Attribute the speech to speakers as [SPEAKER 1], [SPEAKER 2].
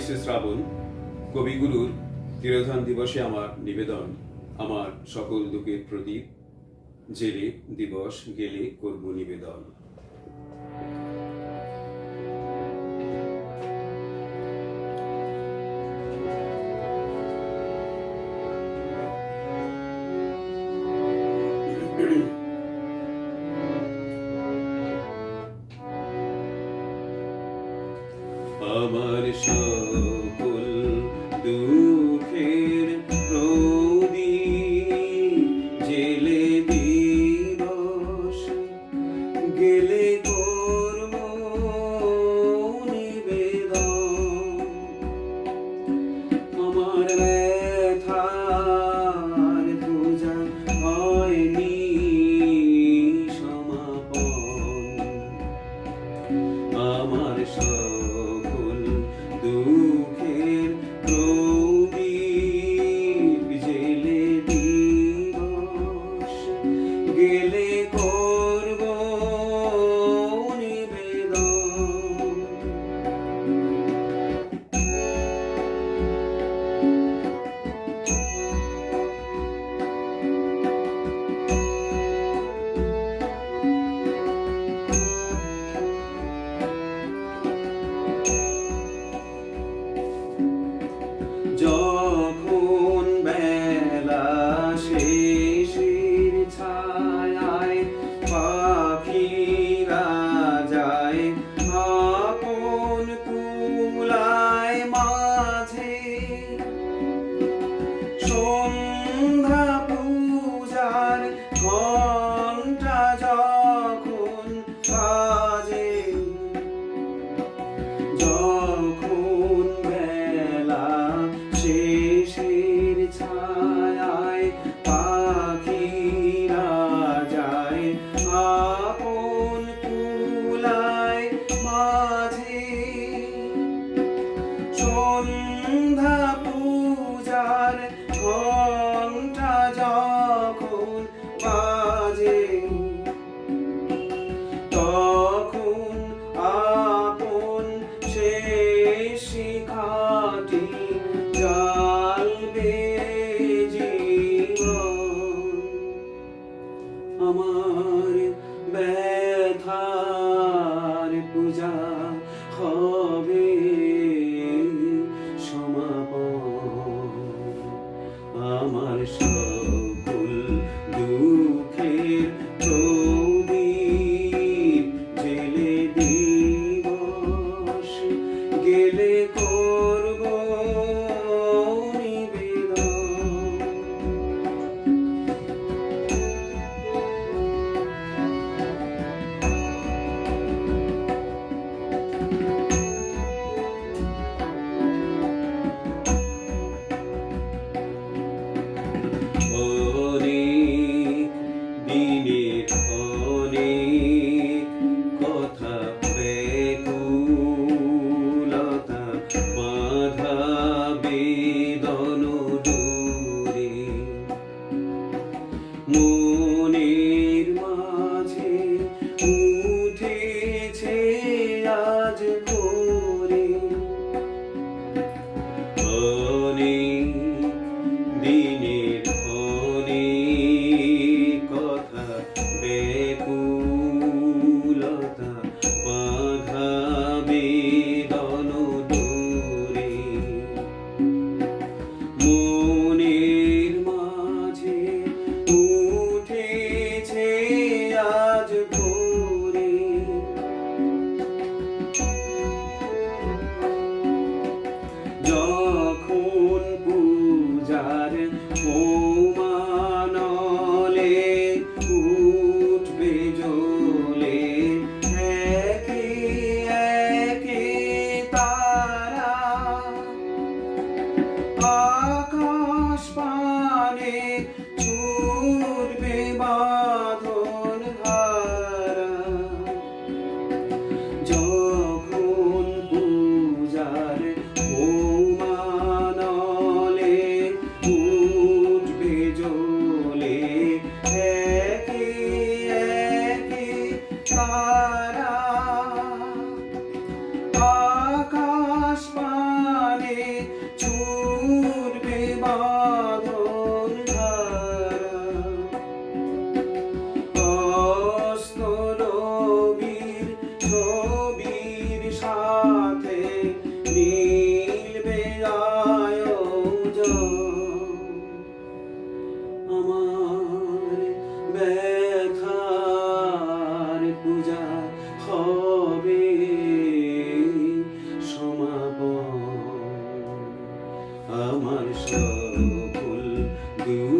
[SPEAKER 1] বাইশে শ্রাবণ, কবিগুরুর তিরোধান দিবসে আমার নিবেদন, আমার সকল দুঃখের প্রদীপ, জেলে দিবস গেলে করব নিবেদন। আমার সব Jalan. me. সমাপন আমার সকল দুঃখের